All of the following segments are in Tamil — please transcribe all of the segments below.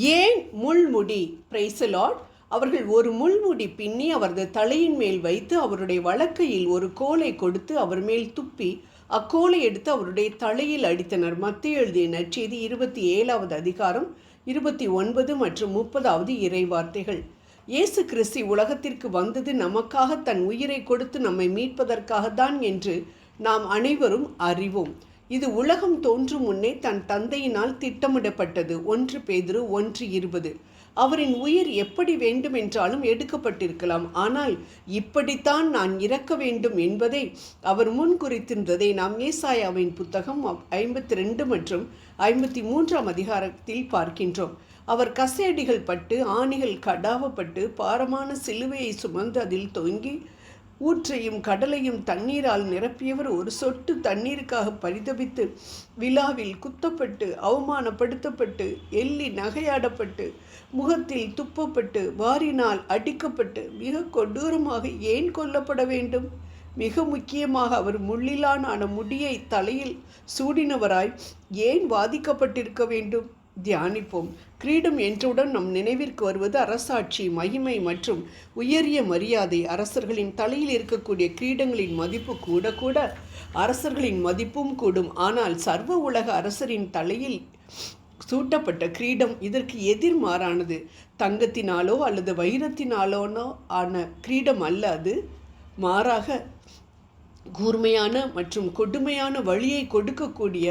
ஏன் முள்முடி? பிரைசலாட் அவர்கள் ஒரு முள்முடி பின்னி அவரது தலையின் மேல் வைத்து அவருடைய வழக்கையில் ஒரு கோலை கொடுத்து அவர் மேல் துப்பி அக்கோலை எடுத்து அவருடைய தலையில் அடித்தனர். மத்திய எழுதிய நற்செய்தி இருபத்தி ஏழாவது அதிகாரம் இருபத்தி ஒன்பது மற்றும் முப்பதாவது இறைவார்த்தைகள் இயேசு கிறிஸ்தி உலகத்திற்கு வந்தது நமக்காக தன் உயிரை கொடுத்து நம்மை மீட்பதற்காகத்தான் என்று நாம் அனைவரும் அறிவோம். இது உலகம் தோன்றும் முன்னே தன் தந்தையினால் திட்டமிடப்பட்டது. ஒன்று பேதுரு ஒன்று இருபது. அவரின் உயிர் எப்படி வேண்டுமென்றாலும் எடுக்கப்பட்டிருக்கலாம். ஆனால் இப்படித்தான் நான் இறக்க வேண்டும் என்பதை அவர் முன் குறித்திருந்ததை நாம் ஏசாயாவின் புத்தகம் ஐம்பத்தி ரெண்டு மற்றும் ஐம்பத்தி மூன்றாம் அதிகாரத்தில் பார்க்கின்றோம். அவர் கசையடிகள் பட்டு ஆணிகள் கடாவப்பட்டு பாரமான சிலுவையை சுமந்து அதில் தொங்கி ஊற்றையும் கடலையும் தண்ணீரால் நிரப்பியவர் ஒரு சொட்டு தண்ணீருக்காக பரிதபித்து விழாவில் குத்தப்பட்டு அவமானப்படுத்தப்பட்டு எள்ளி நகையாடப்பட்டு முகத்தில் துப்பப்பட்டு வாரினால் அடிக்கப்பட்டு மிக கொடூரமாக ஏன் கொல்லப்பட வேண்டும்? மிக முக்கியமாக அவர் முள்ளிலான முடியை தலையில் சூடினவராய் ஏன் வாதிக்கப்பட்டிருக்க வேண்டும்? தியானிப்போம். கிரீடம் என்றவுடன் நம் நினைவிற்கு வருவது அரசாட்சி மகிமை மற்றும் உயரிய மரியாதை. அரசர்களின் தலையில் இருக்கக்கூடிய கிரீடங்களின் மதிப்பு கூட கூட அரசர்களின் மதிப்பும் கூடும். ஆனால் சர்வ உலக அரசரின் தலையில் சூட்டப்பட்ட கிரீடம் இதற்கு எதிர்மாறானது. தங்கத்தினாலோ அல்லது வைரத்தினாலோனோ ஆன கிரீடம் அல்ல அது மாறாக கூர்மையான மற்றும் கொடுமையான வழியை கொடுக்கக்கூடிய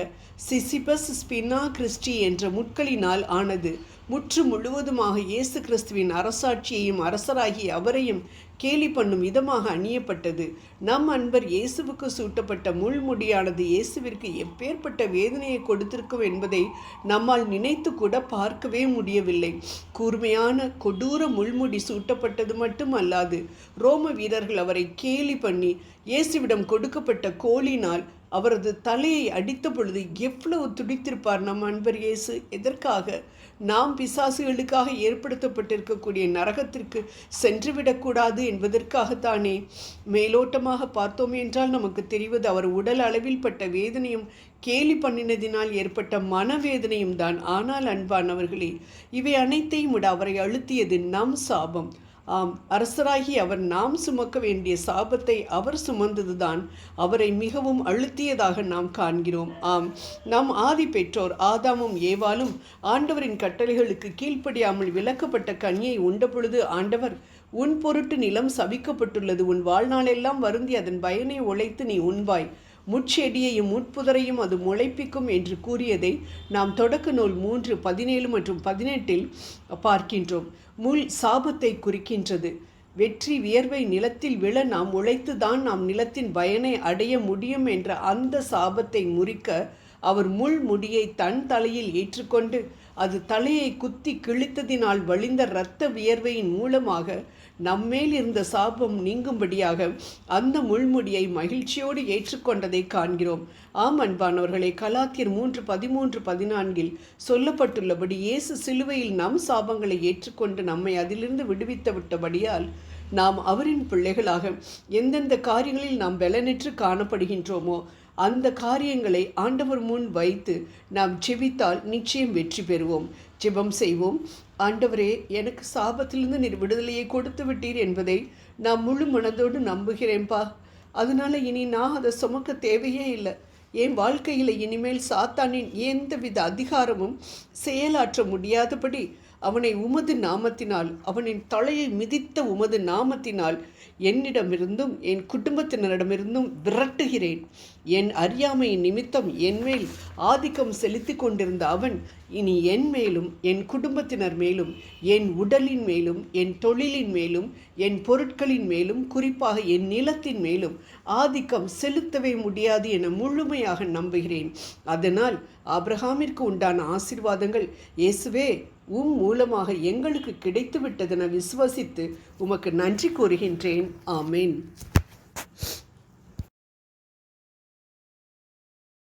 சிசிபஸ் ஸ்பினா கிறிஸ்டி என்ற முட்களினால் ஆனது. முற்று முழுவதுமாக இயேசு கிறிஸ்துவின் அரசாட்சியையும் அரசராகிய அவரையும் கேலி பண்ணும் விதமாக அணியப்பட்டது. நம் அன்பர் இயேசுவுக்கு சூட்டப்பட்ட முள்முடியானது இயேசுவிற்கு எப்பேற்பட்ட வேதனையை கொடுத்திருக்கும் என்பதை நம்மால் நினைத்து கூட பார்க்கவே முடியவில்லை. கூர்மையான கொடூர முள்முடி சூட்டப்பட்டது மட்டும் அல்லாது ரோம வீரர்கள் அவரை கேலி பண்ணி இயேசுவிடம் கொடுக்கப்பட்ட கோலினால் அவரது தலையை அடித்த பொழுது எவ்வளவு துடித்திருப்பார் நம் அன்பர் இயேசு. எதற்காக? நாம் பிசாசுகளுக்காக ஏற்படுத்தப்பட்டிருக்கக்கூடிய நரகத்திற்கு சென்றுவிடக்கூடாது என்பதற்காகத்தானே. மேலோட்டமாக பார்த்தோம் என்றால் நமக்கு தெரிவது அவர் உடல் அளவில் பட்ட வேதனையும் கேலி பண்ணினதினால் ஏற்பட்ட மனவேதனையும் தான். ஆனால் அன்பானவர்களே இவை அனைத்தையும் விட அவரை அழுத்தியது நம் சாபம். ஆம் அரசராகி அவர் நாம் சுமக்க வேண்டிய சாபத்தை அவர் சுமந்ததுதான். அவரை மிகவும் அழுத்தியதாக நாம் காண்கிறோம். ஆம் நம் ஆதி பெற்றோர் ஆதாமும் ஏவாலும் ஆண்டவரின் கட்டளைகளுக்கு கீழ்ப்படியாமல் விளக்கப்பட்ட கனியை உண்ட பொழுது ஆண்டவர் உன் பொருட்டு நிலம் சபிக்கப்பட்டுள்ளது. உன் வாழ்நாளெல்லாம் வருந்தி அதன் பயனை உழைத்து நீ உண்பாய். முட்செடியையும் முட்புதரையும் அது முளைப்பிக்கும் என்று கூறியதை நாம் தொடக்க நூல் மூன்று பதினேழு மற்றும் பதினெட்டில் பார்க்கின்றோம். முள் சாபத்தை குறிக்கின்றது. வெற்றி வியர்வை நிலத்தில் விழ நாம் உழைத்துதான் நாம் நிலத்தின் பயனை அடைய முடியும் என்ற அந்த சாபத்தை முறிக்க அவர் முள் முடியை தன் தலையில் ஏற்றுக்கொண்டு அது தலையை குத்தி கிழித்ததினால் வழிந்த இரத்த வியர்வையின் மூலமாக நம்மேல் இருந்த சாபம் நீங்கும்படியாக அந்த முள்முடியை மகிழ்ச்சியோடு ஏற்றுக்கொண்டதை காண்கிறோம். ஆம் அன்பானவர்களை கலாத்தியர் மூன்று பதிமூன்று பதினான்கில் சொல்லப்பட்டுள்ளபடி இயேசு சிலுவையில் நம் சாபங்களை ஏற்றுக்கொண்டு நம்மை அதிலிருந்து விடுவித்து விட்டபடியால் நாம் அவரின் பிள்ளைகளாக எந்தெந்த காரியங்களில் நாம் பலனற்று காணப்படுகின்றோமோ அந்த காரியங்களை ஆண்டவர் முன் வைத்து நாம் ஜெபித்தால் நிச்சயம் வெற்றி பெறுவோம். ஜெபம் செய்வோம். ஆண்டவரே எனக்கு சாபத்திலிருந்து நீர் விடுதலையை கொடுத்து விட்டீர் என்பதை நான் முழு மனதோடு நம்புகிறேன்ப்பா அதனால இனி நான் அதை சுமக்க தேவையே இல்லை. என் வாழ்க்கையில் இனிமேல் சாத்தானின் எந்தவித அதிகாரமும் செயலாற்ற முடியாதபடி அவனை உமது நாமத்தினால் அவனின் தலையை மிதித்த உமது நாமத்தினால் என்னிடமிருந்தும் என் குடும்பத்தினரிடமிருந்தும் விரட்டுகிறேன். என் அறியாமையின் நிமித்தம் என்மேல் ஆதிக்கம் செலுத்தி கொண்டிருந்த அவன் இனி என் மேலும் என் குடும்பத்தினர் மேலும் என் உடலின் மேலும் என் தொழிலின் மேலும் என் பொருட்களின் மேலும் குறிப்பாக என் நிலத்தின் மேலும் ஆதிக்கம் செலுத்தவே முடியாது என முழுமையாக நம்புகிறேன். அதனால் ஆப்ரஹாமிற்கு உண்டான ஆசிர்வாதங்கள் இயேசுவே உம் மூலமாக எங்களுக்கு கிடைத்துவிட்டதென விசுவசித்து உமக்கு நன்றி கூறுகின்றேன். ஆமேன்.